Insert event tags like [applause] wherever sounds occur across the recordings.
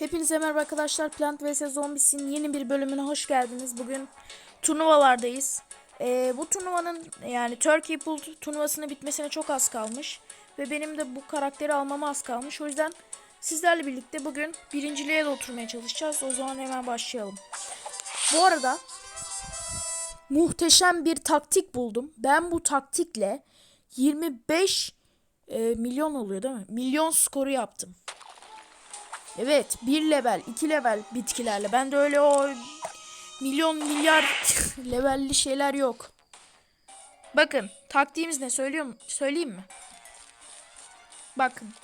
Hepinize merhaba arkadaşlar. Plant vs Zombies'in yeni bir bölümüne hoş geldiniz. Bugün turnuvalardayız. Ee, bu turnuvanın yani Turkey Pool turnuvasının bitmesine çok az kalmış. Ve benim de bu karakteri almama az kalmış. O yüzden sizlerle birlikte bugün birinciliğe de oturmaya çalışacağız. O zaman hemen başlayalım. Bu arada muhteşem bir taktik buldum. Ben bu taktikle 25 e, milyon oluyor değil mi? Milyon skoru yaptım. Evet bir level iki level bitkilerle. Ben de öyle o milyon milyar [laughs] levelli şeyler yok. Bakın taktiğimiz ne söylüyor mu? Söyleyeyim mi? Bakın.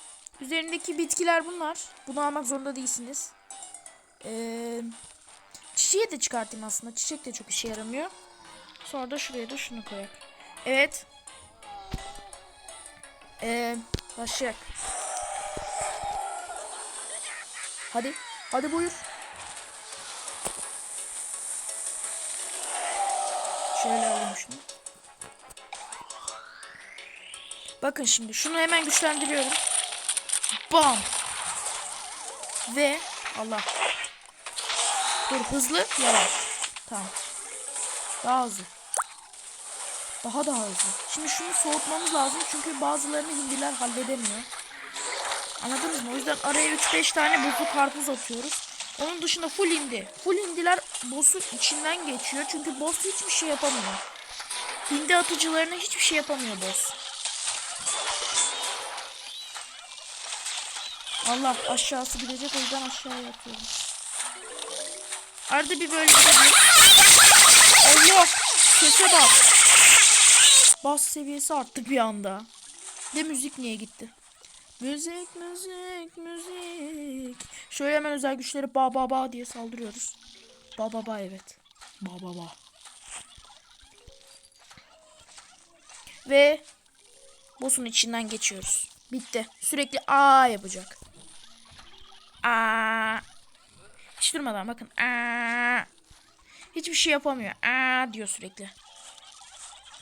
Üzerindeki bitkiler bunlar. Bunu almak zorunda değilsiniz. Ee, çiçeği de çıkartayım aslında. Çiçek de çok işe yaramıyor. Sonra da şuraya da şunu koyak. Evet. Ee, başlayalım. Hadi. Hadi buyur. Şöyle alayım şunu. Bakın şimdi şunu hemen güçlendiriyorum. Bam. Ve Allah. Dur hızlı yavaş. Tamam. Daha hızlı. Daha daha hızlı. Şimdi şunu soğutmamız lazım çünkü bazılarını hindiler halledemiyor. Anladınız mı? O yüzden araya 3-5 tane buzlu karpuz atıyoruz. Onun dışında full hindi. Full hindiler boss'un içinden geçiyor. Çünkü boss hiçbir şey yapamıyor. Hindi atıcılarına hiçbir şey yapamıyor boss. Allah aşağısı gidecek o yüzden aşağıya atıyorum. Arada bir böyle gidebilir. Allah! Sese bak. Bas seviyesi arttı bir anda. De müzik niye gitti? Müzik, müzik, müzik. Şöyle hemen özel güçleri ba ba ba diye saldırıyoruz. Ba ba ba evet. Ba ba ba. Ve boss'un içinden geçiyoruz. Bitti. Sürekli a yapacak. A. Hiç durmadan bakın. A. Hiçbir şey yapamıyor. A diyor sürekli.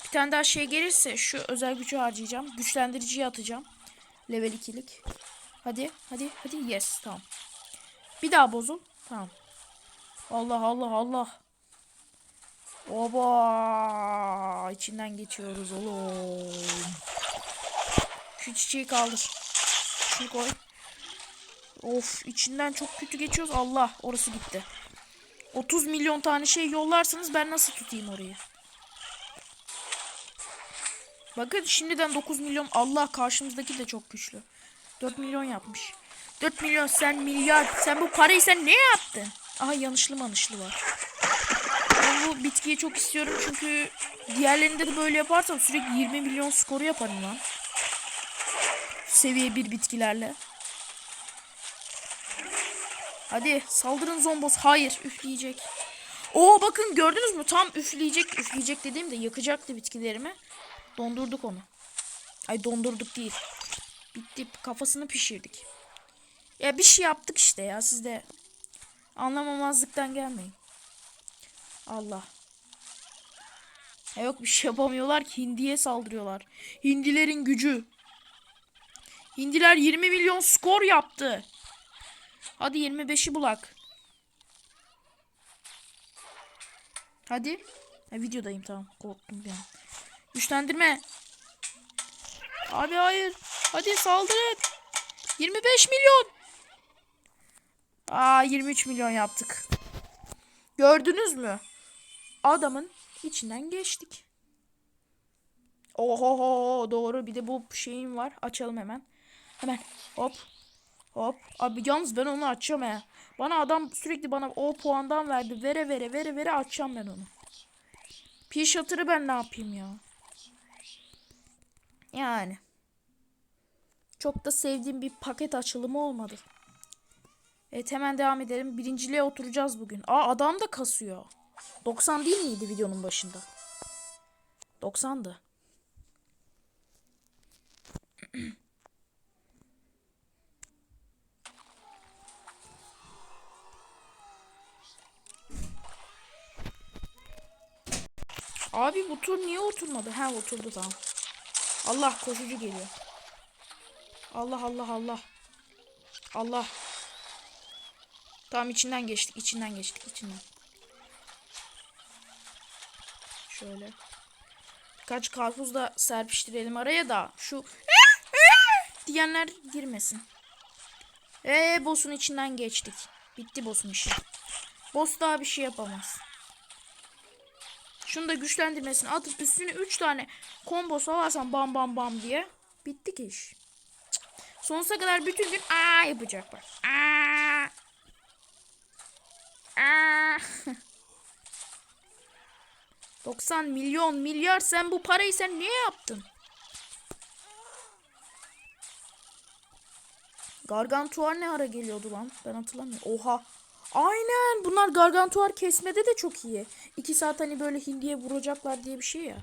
Bir tane daha şey gelirse şu özel gücü harcayacağım. Güçlendiriciyi atacağım. Level 2'lik. Hadi hadi hadi yes tamam. Bir daha bozul. Tamam. Allah Allah Allah. Oba içinden geçiyoruz oğlum. Şu çiçeği kaldır. Şunu koy. Of içinden çok kötü geçiyoruz. Allah orası gitti. 30 milyon tane şey yollarsanız ben nasıl tutayım orayı? Bakın şimdiden 9 milyon Allah karşımızdaki de çok güçlü. 4 milyon yapmış. 4 milyon sen milyar. Sen bu parayı sen ne yaptın? Aha yanlışlı manışlı var. Ben bu bitkiyi çok istiyorum çünkü diğerlerinde de böyle yaparsam sürekli 20 milyon skoru yaparım lan. Seviye 1 bitkilerle. Hadi saldırın zombos. Hayır üfleyecek. Oo bakın gördünüz mü? Tam üfleyecek. Üfleyecek dediğimde yakacaktı bitkilerimi. Dondurduk onu. Ay dondurduk değil. Bitti. Kafasını pişirdik. Ya bir şey yaptık işte ya. Siz de anlamamazlıktan gelmeyin. Allah. Ya yok bir şey yapamıyorlar ki. Hindiye saldırıyorlar. Hindilerin gücü. Hindiler 20 milyon skor yaptı. Hadi 25'i bulak. Hadi. Ha, videodayım tamam. Korktum bir an. Güçlendirme. Abi hayır. Hadi saldırın. 25 milyon. Aa 23 milyon yaptık. Gördünüz mü? Adamın içinden geçtik. Oho doğru bir de bu şeyim var. Açalım hemen. Hemen hop hop. Abi yalnız ben onu açacağım he. Bana adam sürekli bana o puandan verdi. Vere vere vere vere açacağım ben onu. Pi shutter'ı ben ne yapayım ya? Yani. Çok da sevdiğim bir paket açılımı olmadı. Evet hemen devam edelim. Birinciliğe oturacağız bugün. Aa adam da kasıyor. 90 değil miydi videonun başında? 90'dı. Abi bu tur niye oturmadı? Ha oturdu tamam. Allah koşucu geliyor. Allah Allah Allah. Allah. Tamam içinden geçtik. içinden geçtik. içinden. Şöyle. Birkaç karpuz da serpiştirelim araya da şu [laughs] diyenler girmesin. Eee boss'un içinden geçtik. Bitti boss'un işi. Boss daha bir şey yapamaz. Şunu da güçlendirmesini atıp üstüne 3 tane combo salarsan bam bam bam diye. Bitti ki iş. Cık. Sonsuza kadar bütün gün aa yapacak bak. Aa. Aa. [laughs] 90 milyon milyar sen bu parayı sen niye yaptın? Gargantuar ne ara geliyordu lan? Ben hatırlamıyorum. Oha. Aynen. Bunlar gargantuar kesmede de çok iyi. 2 saat hani böyle hindiye vuracaklar diye bir şey ya.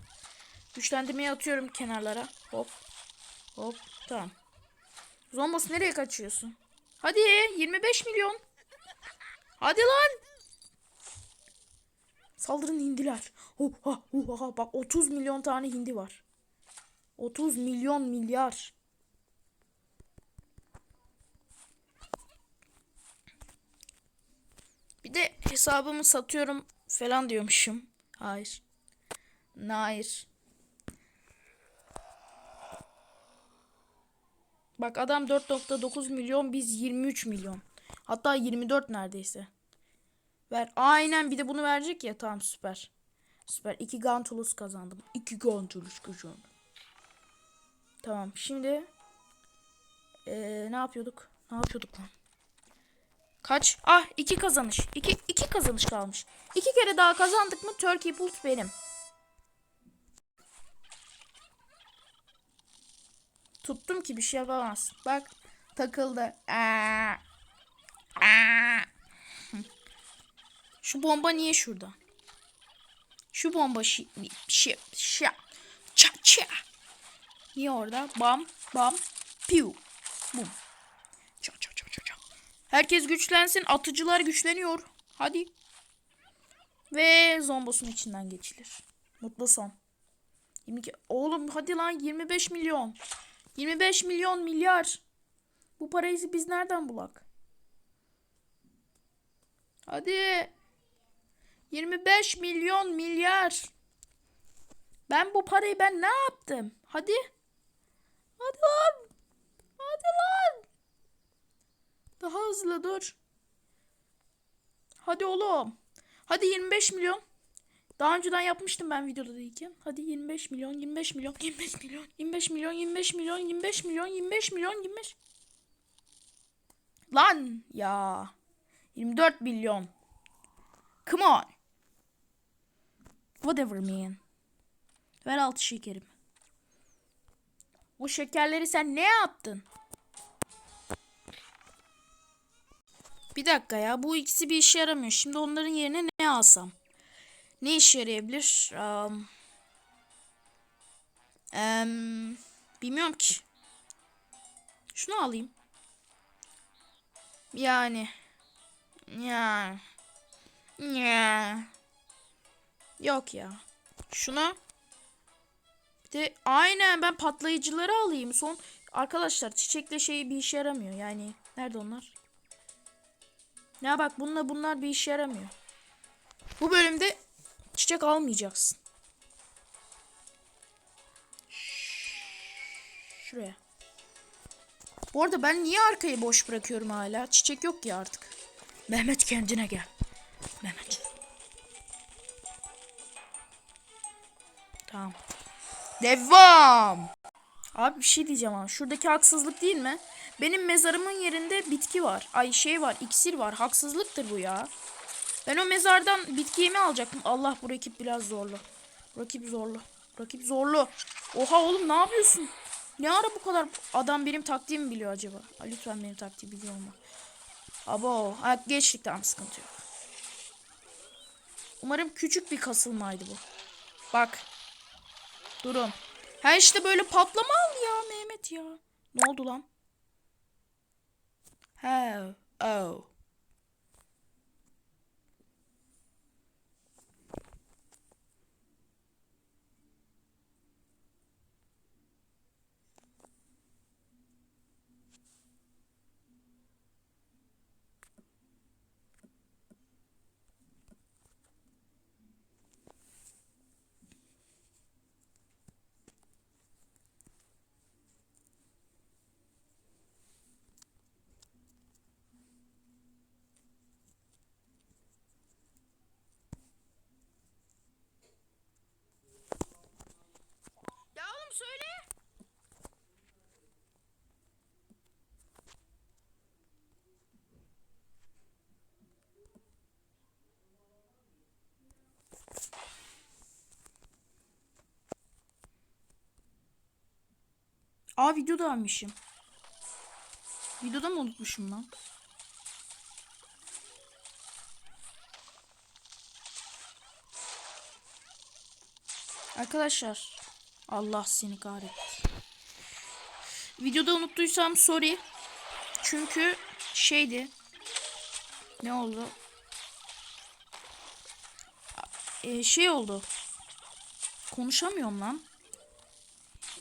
Güçlendirmeyi atıyorum kenarlara. Hop. Hop. Tamam. Zombos nereye kaçıyorsun? Hadi 25 milyon. Hadi lan. Saldırın hindiler. Oha, oha, bak 30 milyon tane hindi var. 30 milyon milyar. Bir de hesabımı satıyorum falan diyormuşum. Hayır. Hayır. Bak adam 4.9 milyon biz 23 milyon. Hatta 24 neredeyse. Ver. Aynen bir de bunu verecek ya. Tamam süper. Süper. 2 Gantulus kazandım. 2 Gantulus kazandım. Tamam şimdi ee, ne yapıyorduk? Ne yapıyorduk lan? Kaç? Ah iki kazanış. İki, iki kazanış kalmış. İki kere daha kazandık mı Turkey Pult benim. Tuttum ki bir şey yapamaz. Bak takıldı. Aa. Aa. Şu bomba niye şurada? Şu bomba şi, şi, şi, ça, ça. Niye orada? Bam, bam, piu, bum. Ça, ça, ça, ça, ça. Herkes güçlensin. Atıcılar güçleniyor. Hadi. Ve zombosun içinden geçilir. Mutlu son. 22. Oğlum hadi lan 25 milyon. 25 milyon milyar. Bu parayı biz nereden bulak? Hadi. 25 milyon milyar. Ben bu parayı ben ne yaptım? Hadi. Hadi lan. Hadi lan. Daha hızlı dur. Hadi oğlum. Hadi 25 milyon. Daha önceden yapmıştım ben videoda değilken. Hadi 25 milyon, 25 milyon, 25 milyon, 25 milyon, 25 milyon, 25 milyon, 25 milyon, 25. Lan ya. 24 milyon. Come on. Whatever man. Ver altı şekerim. O şekerleri sen ne yaptın? Bir dakika ya bu ikisi bir işe yaramıyor. Şimdi onların yerine ne alsam? Ne işe yarayabilir? Um, um, bilmiyorum ki. Şunu alayım. Yani. Ya. Ya. Yok ya. Şuna. Bir de aynen ben patlayıcıları alayım. Son arkadaşlar çiçekle şey bir işe yaramıyor. Yani nerede onlar? Ya bak bununla bunlar bir işe yaramıyor. Bu bölümde çiçek almayacaksın. Şuraya. Bu arada ben niye arkayı boş bırakıyorum hala? Çiçek yok ya artık. Mehmet kendine gel. Mehmet. Tamam. Devam. Abi bir şey diyeceğim ama şuradaki haksızlık değil mi? Benim mezarımın yerinde bitki var. Ay şey var, iksir var. Haksızlıktır bu ya. Ben o mezardan bitkiyi mi alacaktım? Allah bu rakip biraz zorlu. Rakip zorlu. Rakip zorlu. Oha oğlum ne yapıyorsun? Ne ara bu kadar adam benim taktiğimi biliyor acaba? Ha, lütfen benim taktiğimi biliyor mu? Abo. Ha, geçtik tamam sıkıntı yok. Umarım küçük bir kasılmaydı bu. Bak. Durun. Ha işte böyle patlama al ya Mehmet ya. Ne oldu lan? He. Oh. Aa videoda almışım. Videoda mı unutmuşum lan? Arkadaşlar. Allah seni kahretsin. Videoda unuttuysam sorry. Çünkü şeydi. Ne oldu? Ee, şey oldu. Konuşamıyorum lan.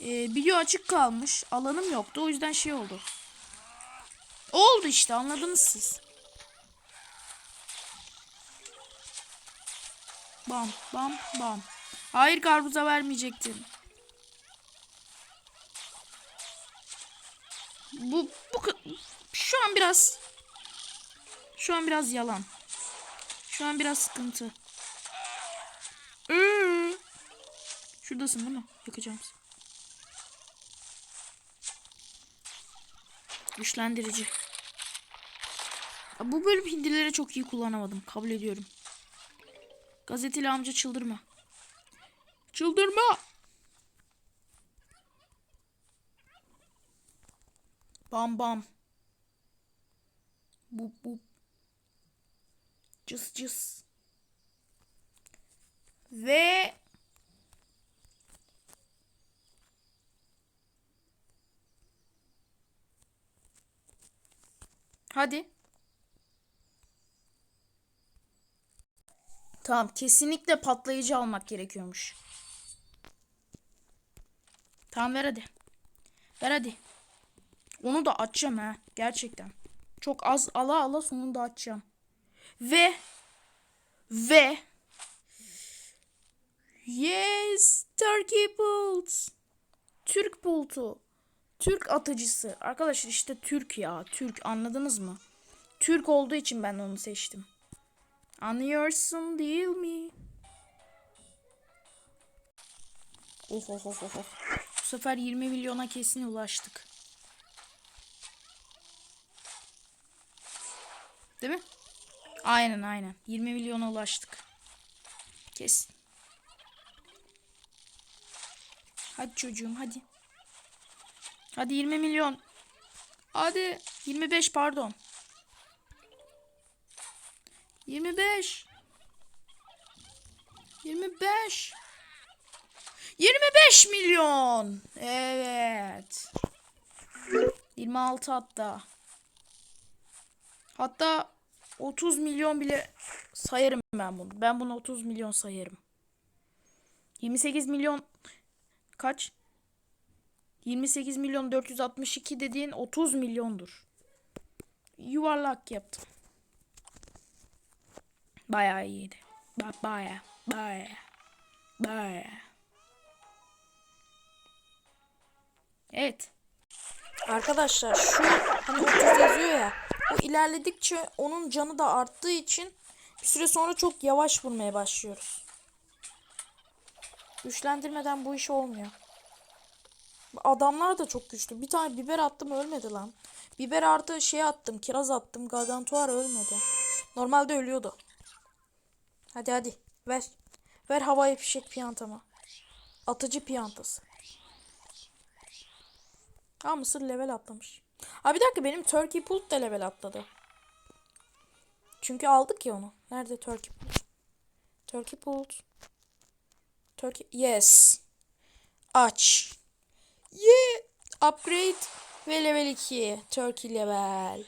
Ee, video açık kalmış. Alanım yoktu. O yüzden şey oldu. Oldu işte anladınız siz. Bam bam bam. Hayır karpuza vermeyecektin. Bu bu şu an biraz şu an biraz yalan. Şu an biraz sıkıntı. Ee, Şuradasın değil mi? Yakacağım seni. Güçlendirici. Bu bölüm hindileri çok iyi kullanamadım. Kabul ediyorum. Gazeteli amca çıldırma. Çıldırma. Bam bam. Bup bup. Cıs cıs. Ve Hadi. Tamam kesinlikle patlayıcı almak gerekiyormuş. Tamam ver hadi. Ver hadi. Onu da açacağım ha. Gerçekten. Çok az ala ala sonunda açacağım. Ve ve Yes, Turkey Bolt. Türk boltu. Türk atıcısı. Arkadaşlar işte Türk ya. Türk anladınız mı? Türk olduğu için ben onu seçtim. Anlıyorsun değil mi? Oh oh oh oh. Bu sefer 20 milyona kesin ulaştık. Değil mi? Aynen aynen. 20 milyona ulaştık. Kesin. Hadi çocuğum hadi. Hadi 20 milyon. Hadi 25 pardon. 25. 25. 25 milyon. Evet. 26 hatta. Hatta 30 milyon bile sayarım ben bunu. Ben bunu 30 milyon sayarım. 28 milyon kaç? 28 milyon 462 dediğin 30 milyondur. Yuvarlak yaptım. Bayağı iyiydi. Ba bayağı, bayağı, bayağı. Evet. Arkadaşlar şu hani 30 yazıyor ya. O ilerledikçe onun canı da arttığı için bir süre sonra çok yavaş vurmaya başlıyoruz. Güçlendirmeden bu iş olmuyor. Adamlar da çok güçlü. Bir tane biber attım ölmedi lan. Biber artı şey attım. Kiraz attım. Gargantuar ölmedi. Normalde ölüyordu. Hadi hadi. Ver. Ver havai fişek piyantamı. Atıcı piyantası. Ha mısır level atlamış. Abi bir dakika benim Turkey Pult da level atladı. Çünkü aldık ya onu. Nerede Turkey Pult? Turkey Pult. Turkey. Yes. Aç. Yeah. Upgrade ve level 2. Turkey level.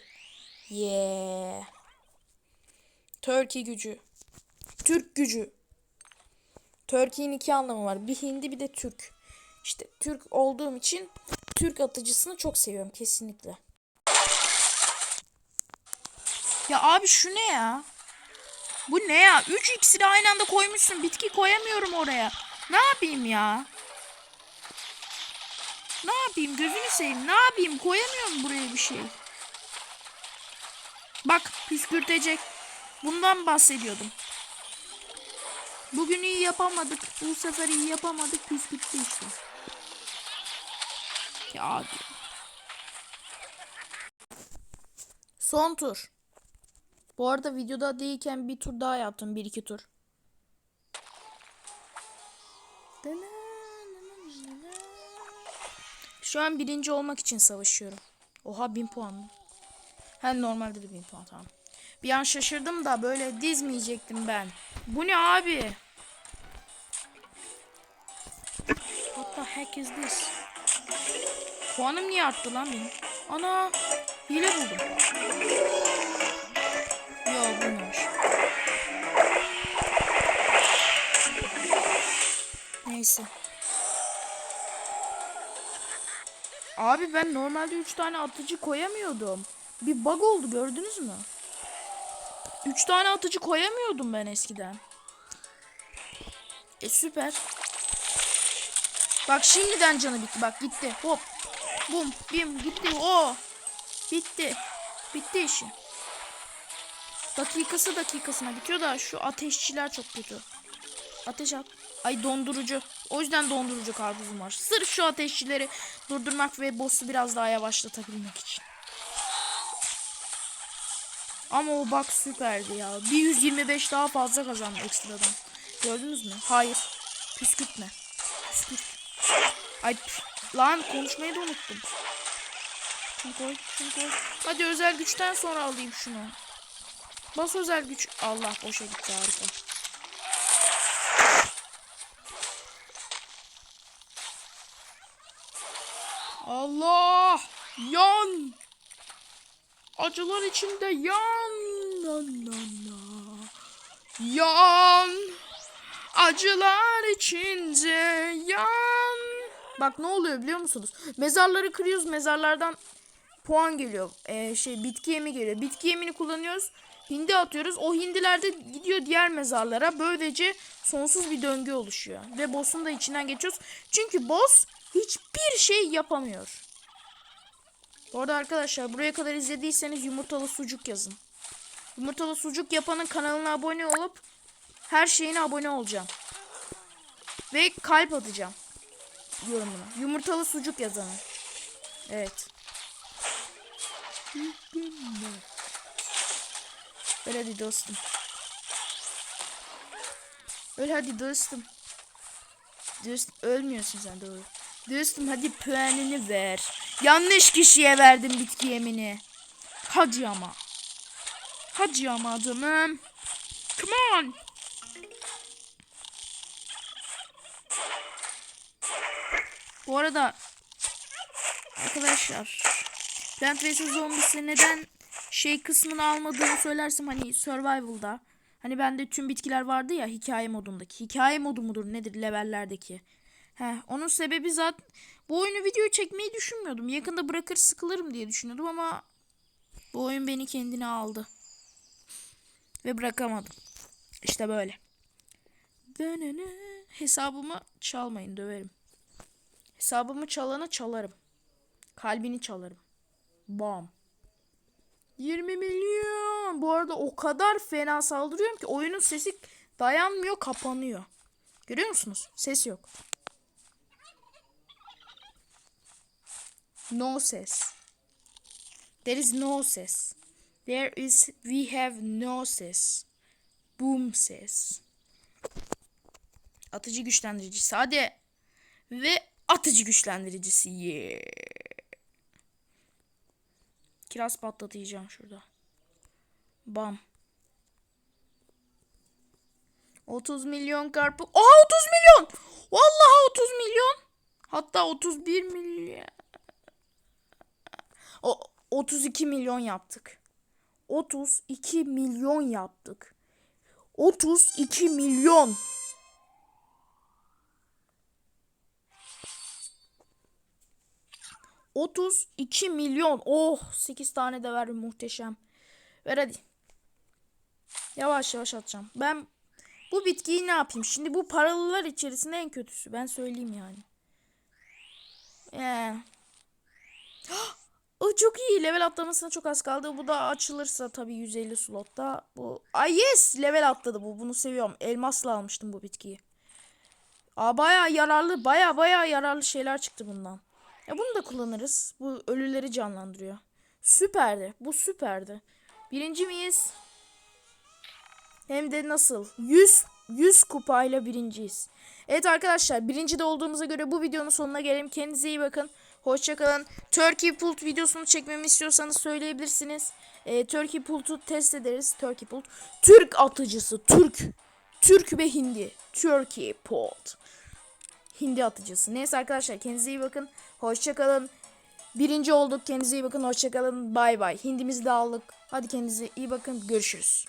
Yeah. Turkey gücü. Türk gücü. Turkey'in iki anlamı var. Bir Hindi bir de Türk. İşte Türk olduğum için Türk atıcısını çok seviyorum kesinlikle. Ya abi şu ne ya? Bu ne ya? 3 iksiri aynı anda koymuşsun. Bitki koyamıyorum oraya. Ne yapayım ya? Ne yapayım? Gözünü seveyim. Ne yapayım? Koyamıyorum buraya bir şey. Bak püskürtecek. Bundan bahsediyordum. Bugün iyi yapamadık. Bu sefer iyi yapamadık. Püskürttü işte. Ya abi. Son tur. Bu arada videoda değilken bir tur daha yaptım. Bir iki tur. Şu an birinci olmak için savaşıyorum. Oha 1000 puan mı? Ha normalde de 1000 puan tamam. Bir an şaşırdım da böyle dizmeyecektim ben. Bu ne abi? Heck is this? Puanım niye arttı lan benim? Ana hile buldum. Yo bulmamış. Neyse. Abi ben normalde 3 tane atıcı koyamıyordum. Bir bug oldu gördünüz mü? 3 tane atıcı koyamıyordum ben eskiden. E süper. Bak şimdiden canı bitti. Bak gitti. Hop. Bum. Bim. Gitti. O. Bitti. Bitti işi. Dakikası dakikasına bitiyor da şu ateşçiler çok kötü. Ateş at. Ay dondurucu. O yüzden dondurucu karpuzum var. Sırf şu ateşçileri durdurmak ve boss'u biraz daha yavaşlatabilmek için. Ama o bak süperdi ya. Bir 125 daha fazla kazandı ekstradan. Gördünüz mü? Hayır. Püskürtme. Püskürt. Ay lan konuşmayı da unuttum. Şunu koy, şunu koy. Hadi özel güçten sonra alayım şunu. Bas özel güç. Allah boşa gitti harika. Allah! Yan! Acılar içinde yan! Yan! Acılar içinde yan! Bak ne oluyor biliyor musunuz? Mezarları kırıyoruz. Mezarlardan puan geliyor. Ee, şey bitki yemi geliyor. Bitki yemini kullanıyoruz. Hindi atıyoruz. O hindiler de gidiyor diğer mezarlara. Böylece sonsuz bir döngü oluşuyor. Ve boss'un da içinden geçiyoruz. Çünkü boss hiçbir şey yapamıyor. Bu arada arkadaşlar buraya kadar izlediyseniz yumurtalı sucuk yazın. Yumurtalı sucuk yapanın kanalına abone olup her şeyine abone olacağım. Ve kalp atacağım. Yorumuna. Yumurtalı sucuk yazanı. Evet. Öl hadi dostum. Öl hadi dostum. Dostum ölmüyorsun sen doğru. Dostum hadi puanını ver. Yanlış kişiye verdim bitki yemini. Hadi ama. Hadi ama adamım. Come on. Bu arada arkadaşlar Plant vs Zombies'e neden şey kısmını almadığımı söylersem hani Survival'da hani bende tüm bitkiler vardı ya hikaye modundaki. Hikaye modu mudur nedir levellerdeki. He, onun sebebi zaten bu oyunu video çekmeyi düşünmüyordum. Yakında bırakır sıkılırım diye düşünüyordum ama bu oyun beni kendine aldı. Ve bırakamadım. İşte böyle. Hesabımı çalmayın döverim. Hesabımı çalana çalarım. Kalbini çalarım. Bam. 20 milyon. Bu arada o kadar fena saldırıyorum ki oyunun sesi dayanmıyor, kapanıyor. Görüyor musunuz? Ses yok. No ses. There is no ses. There is we have no ses. Boom ses. Atıcı güçlendiricisi. Hadi. Ve atıcı güçlendiricisi. Yeah. Kiraz patlatacağım şurada. Bam. 30 milyon karpuz. Oha 30 milyon. Vallahi 30 milyon. Hatta 31 milyon. O 32 milyon yaptık. 32 milyon yaptık. 32 milyon. Otuz iki milyon. Oh sekiz tane de ver muhteşem. Ver hadi. Yavaş yavaş atacağım. Ben bu bitkiyi ne yapayım? Şimdi bu paralılar içerisinde en kötüsü. Ben söyleyeyim yani. Ee. O çok iyi. Level atlamasına çok az kaldı. Bu da açılırsa tabii 150 slotta. Bu Ay yes, level atladı bu. Bunu seviyorum. Elmasla almıştım bu bitkiyi. Aa baya yararlı, baya baya yararlı şeyler çıktı bundan. Ya bunu da kullanırız. Bu ölüleri canlandırıyor. Süperdi. Bu süperdi. Birinci miyiz? Hem de nasıl? 100 100 kupayla birinciyiz. Evet arkadaşlar birinci de olduğumuza göre bu videonun sonuna gelelim. Kendinize iyi bakın. Hoşçakalın. Turkey Pult videosunu çekmemi istiyorsanız söyleyebilirsiniz. Ee, Turkey Pult'u test ederiz. Turkey Pult. Türk atıcısı. Türk. Türk ve Hindi. Turkey Pult. Hindi atıcısı. Neyse arkadaşlar kendinize iyi bakın. Hoşçakalın. Birinci olduk. Kendinize iyi bakın. Hoşçakalın. Bay bay. Hindimizi de aldık. Hadi kendinize iyi bakın. Görüşürüz.